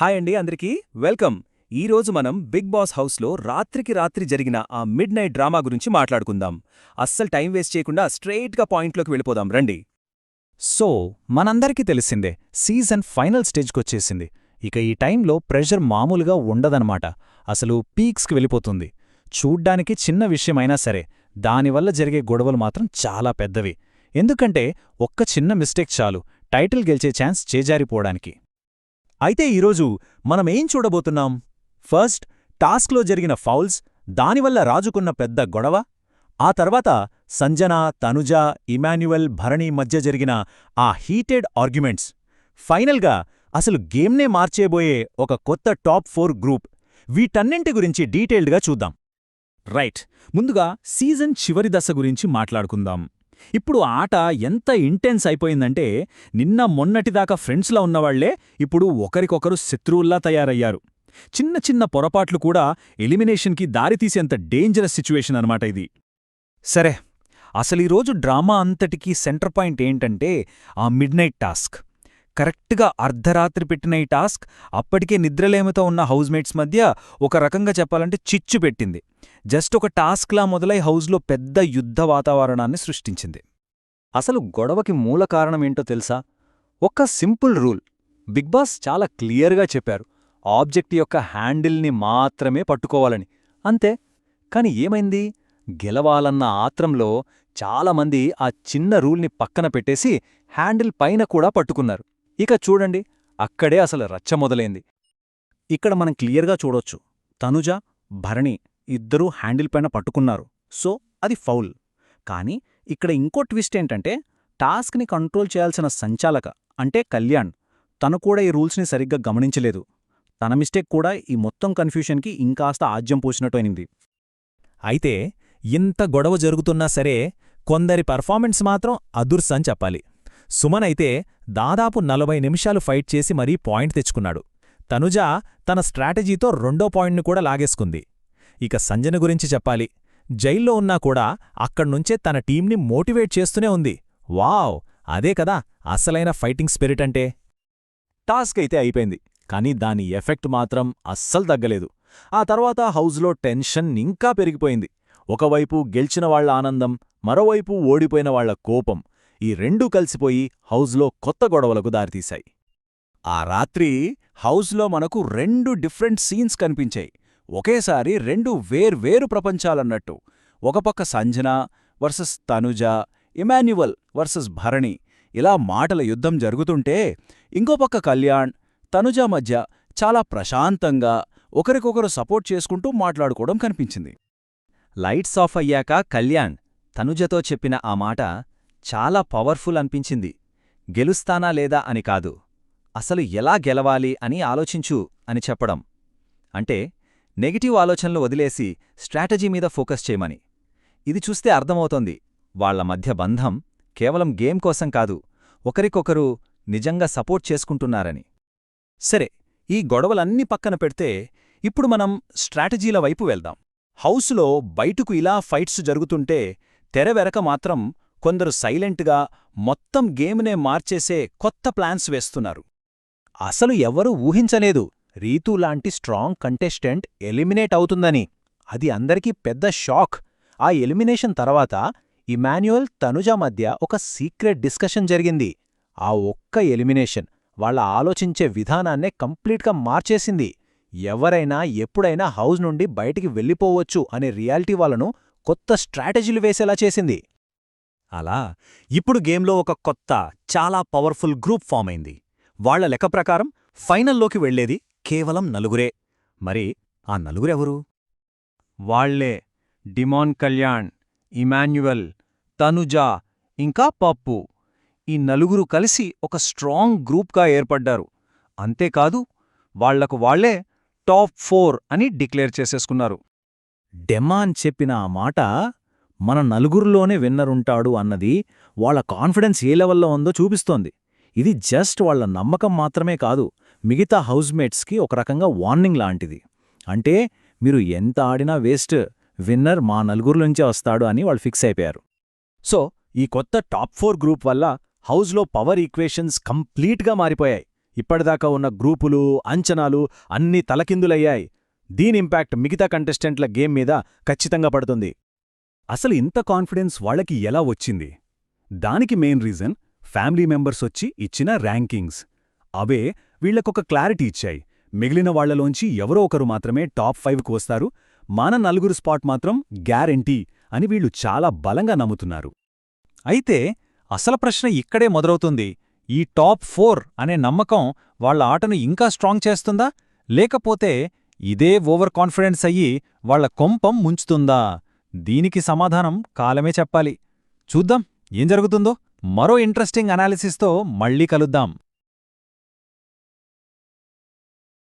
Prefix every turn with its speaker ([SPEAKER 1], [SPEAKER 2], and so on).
[SPEAKER 1] Hi అండి అందరికీ. Welcome. ఈ రోజు మనం బిగ్ బాస్ హౌస్లో రాత్రికి రాత్రి జరిగిన ఆ మిడ్ నైట్ డ్రామా గురించి మాట్లాడుకుందాం. అస్సలు టైం వేస్ట్ చేయకుండా స్ట్రెయిట్గా పాయింట్లోకి వెళ్ళిపోదాం రండి.
[SPEAKER 2] సో మనందరికీ తెలిసిందే సీజన్ ఫైనల్ స్టేజ్కొచ్చేసింది. ఇక ఈ టైంలో ప్రెషర్ మామూలుగా ఉండదనమాట అసలు పీక్స్కి వెళ్ళిపోతుంది. చూడ్డానికి చిన్న విషయమైనా సరే దానివల్ల జరిగే గొడవలు మాత్రం చాలా పెద్దవి. ఎందుకంటే ఒక్క చిన్న మిస్టేక్ చాలు టైటిల్ గెలిచే ఛాన్స్ చేజారిపోవడానికి.
[SPEAKER 3] అయితే ఈరోజు మనమేం చూడబోతున్నాం? ఫస్ట్ టాస్క్లో జరిగిన ఫౌల్స్ దానివల్ల రాజుకున్న పెద్ద గొడవ ఆ తర్వాత సంజన తనుజ ఇమాన్యువల్ భరణి మధ్య జరిగిన ఆ హీటెడ్ ఆర్గ్యుమెంట్స్. ఫైనల్గా అసలు గేమ్నే మార్చేబోయే ఒక కొత్త టాప్ ఫోర్ గ్రూప్. వీటన్నింటి గురించి డీటెయిల్డ్గా చూద్దాం.
[SPEAKER 2] రైట్ ముందుగా సీజన్ చివరి దశ గురించి మాట్లాడుకుందాం. ఇప్పుడు ఆట ఎంత ఇంటెన్స్ అయిపోయిందంటే నిన్న మొన్నటిదాకా ఫ్రెండ్స్లా ఉన్నవాళ్ళే ఇప్పుడు ఒకరికొకరు శత్రువుల్లా తయారయ్యారు. చిన్న చిన్న పొరపాట్లు కూడా ఎలిమినేషన్కి దారితీసేంత డేంజరస్ సిచ్యువేషన్ అనమాట ఇది. సరే అసలు ఈరోజు డ్రామా అంతటికీ సెంటర్ పాయింట్ ఏంటంటే ఆ మిడ్ నైట్ టాస్క్ కరెక్ట్గా అర్ధరాత్రి పెట్టిన ఈ టాస్క్ అప్పటికే నిద్రలేమితో ఉన్న హౌస్మేట్స్ మధ్య ఒక రకంగా చెప్పాలంటే చిచ్చు పెట్టింది. జస్ట్ ఒక టాస్క్లా మొదలై హౌస్లో పెద్ద యుద్ధ వాతావరణాన్ని సృష్టించింది.
[SPEAKER 3] అసలు గొడవకి మూల కారణమేంటో తెలుసా? ఒక్క సింపుల్ రూల్. బిగ్ బాస్ చాలా క్లియర్గా చెప్పారు. ఆబ్జెక్ట్ యొక్క హ్యాండిల్ని మాత్రమే పట్టుకోవాలని. అంతే. కాని ఏమైంది? గెలవాలన్న ఆత్రంలో చాలామంది ఆ చిన్న రూల్ని పక్కన పెట్టేసి హ్యాండిల్ పైన కూడా పట్టుకున్నారు. ఇక చూడండి అక్కడే అసలు రచ్చ మొదలైంది. ఇక్కడ మనం క్లియర్గా చూడొచ్చు. తనుజ భరణి ఇద్దరూ హ్యాండిల్ పైన పట్టుకున్నారు. సో అది ఫౌల్. కానీ ఇక్కడ ఇంకో ట్విస్ట్ ఏంటంటే టాస్క్ని కంట్రోల్ చేయాల్సిన సంచాలక అంటే కళ్యాణ్ తను కూడా ఈ రూల్స్ని సరిగ్గా గమనించలేదు. తన మిస్టేక్ కూడా ఈ మొత్తం కన్ఫ్యూషన్కి ఇంకాస్త ఆజ్యం పోసినట్టు అయింది
[SPEAKER 2] అయితే ఇంత గొడవ జరుగుతున్నా సరే కొందరి పర్ఫార్మెన్స్ మాత్రం అదుర్సని చెప్పాలి. సుమన్ అయితే దాదాపు నలభై నిమిషాలు ఫైట్ చేసి మరీ పాయింట్ తెచ్చుకున్నాడు. తనుజ తన స్ట్రాటజీతో రెండో పాయింట్ను కూడా లాగేసుకుంది. ఇక సంజన గురించి చెప్పాలి. జైల్లో ఉన్నా కూడా అక్కడ్నుంచే తన టీంని మోటివేట్ చేస్తూనే ఉంది. వావ్! అదే కదా అసలైన ఫైటింగ్ స్పిరిట్ అంటే.
[SPEAKER 3] టాస్క్ అయితే అయిపోయింది కానీ దాని ఎఫెక్ట్ మాత్రం అస్సలు తగ్గలేదు. ఆ తర్వాత హౌజ్లో టెన్షన్ ఇంకా పెరిగిపోయింది. ఒకవైపు గెలిచిన వాళ్ళ ఆనందం మరోవైపు ఓడిపోయిన వాళ్ళ కోపం. ఈ రెండూ కలిసిపోయి హౌజ్లో కొత్త గొడవలకు దారితీశాయి. ఆ రాత్రి హౌజ్లో మనకు రెండు డిఫరెంట్ సీన్స్ కనిపించాయి. ఒకేసారి రెండు వేర్వేరు ప్రపంచాలన్నట్టు. ఒకపక్క Sanjana versus Tanuja Emmanuel versus Bharani. ఇలా మాటల యుద్ధం జరుగుతుంటే ఇంకోపక్క కళ్యాణ్ తనుజ మధ్య చాలా ప్రశాంతంగా ఒకరికొకరు సపోర్ట్ చేసుకుంటూ మాట్లాడుకోవడం కనిపించింది. లైట్స్ ఆఫ్ అయ్యాక కళ్యాణ్ తనుజతో చెప్పిన ఆ మాట చాలా పవర్ఫుల్ అనిపించింది. గెలుస్తానా లేదా అని కాదు. అసలు ఎలా గెలవాలి అని ఆలోచించు అని చెప్పడం. అంటే నెగిటివ్ ఆలోచనలు వదిలేసి స్ట్రాటజీ మీద ఫోకస్ చేయమని. ఇది చూస్తే అర్థమవుతోంది. వాళ్ళ మధ్య బంధం కేవలం గేమ్ కోసం కాదు ఒకరికొకరు నిజంగా సపోర్ట్ చేసుకుంటున్నారని. సరే ఈ గొడవలన్నీ పక్కన పెడితే ఇప్పుడు మనం స్ట్రాటజీల వైపు వెళ్దాం. హౌస్లో బయటకు ఇలా ఫైట్స్ జరుగుతుంటే తెరవెరక మాత్రం కొందరు సైలెంట్గా మొత్తం గేమ్నే మార్చేసే కొత్త ప్లాన్స్ వేస్తున్నారు. అసలు ఎవరూ ఊహించలేదు రీతూలాంటి స్ట్రాంగ్ కంటెస్టెంట్ ఎలిమినేట్ అవుతుందని. అది అందరికీ పెద్ద షాక్. ఆ ఎలిమినేషన్ తర్వాత ఇమాన్యుయల్ తనుజ మధ్య ఒక సీక్రెట్ డిస్కషన్ జరిగింది. ఆ ఒక్క ఎలిమినేషన్ వాళ్ళ ఆలోచించే విధానాన్నే కంప్లీట్గా మార్చేసింది. ఎవరైనా ఎప్పుడైనా హౌస్ నుండి బయటికి వెళ్ళిపోవచ్చు అనే రియాలిటీ వాళ్ళను కొత్త స్ట్రాటజీలు వేసేలా చేసింది. అలా ఇప్పుడు గేమ్లో ఒక కొత్త చాలా పవర్ఫుల్ గ్రూప్ ఫామ్ అయింది. వాళ్ళ లెక్క ప్రకారం ఫైనల్లోకి వెళ్ళేది కేవలం నలుగురే. మరి ఆ నలుగురెవరు? వాళ్ళే డిమాన్ కళ్యాణ్ ఇమాన్యువల్ తనుజా ఇంకా పప్పు. ఈ నలుగురు కలిసి ఒక స్ట్రాంగ్ గ్రూప్గా ఏర్పడ్డారు. అంతేకాదు వాళ్ళకు వాళ్ళే టాప్ ఫోర్ అని డిక్లేర్ చేసేసుకున్నారు. డెమాన్ చెప్పిన ఆ మాట మన నలుగురిలోనే విన్నరుంటాడు అన్నది వాళ్ళ కాన్ఫిడెన్స్ ఏ లెవెల్లో ఉందో చూపిస్తోంది. ఇది జస్ట్ వాళ్ళ నమ్మకం మాత్రమే కాదు మిగతా హౌస్మేట్స్కి ఒక రకంగా వార్నింగ్ లాంటిది. అంటే మీరు ఎంత ఆడినా వేస్ట్ విన్నర్ మా నలుగురులోంచే వస్తాడు అని వాళ్ళు ఫిక్స్ అయిపోయారు. సో ఈ కొత్త టాప్ ఫోర్ గ్రూప్ వల్ల హౌస్లో పవర్ ఈక్వేషన్స్ కంప్లీట్గా మారిపోయాయి. ఇప్పటిదాకా ఉన్న గ్రూపులు అంచనాలు అన్నీ తలకిందులయ్యాయి. దీని ఇంపాక్ట్ మిగతా కంటెస్టెంట్ల గేమ్ మీద ఖచ్చితంగా పడుతుంది.
[SPEAKER 2] అసలు ఇంత కాన్ఫిడెన్స్ వాళ్ళకి ఎలా వచ్చింది? దానికి మెయిన్ రీజన్ ఫ్యామిలీ మెంబర్స్ వచ్చి ఇచ్చిన ర్యాంకింగ్స్. అవే వీళ్ళకొక క్లారిటీ ఇచ్చాయి. మిగిలిన వాళ్ళలోంచి ఎవరో ఒకరు మాత్రమే టాప్ ఫైవ్కు వస్తారు. మన నలుగురు స్పాట్ మాత్రం గ్యారెంటీ అని వీళ్ళు చాలా బలంగా నమ్ముతున్నారు.
[SPEAKER 4] అయితే అసలు ప్రశ్న ఇక్కడే మొదలవుతుంది. ఈ టాప్ ఫోర్ అనే నమ్మకం వాళ్ళ ఆటను ఇంకా స్ట్రాంగ్ చేస్తుందా? లేకపోతే ఇదే ఓవర్ కాన్ఫిడెన్స్ అయ్యి వాళ్ళ కొంపం ముంచుతుందా? దీనికి సమాధానం కాలమే చెప్పాలి. చూద్దాం ఏం జరుగుతుందో? మరో ఇంట్రెస్టింగ్ అనాలిసిస్తో మళ్ళీ కలుద్దాం.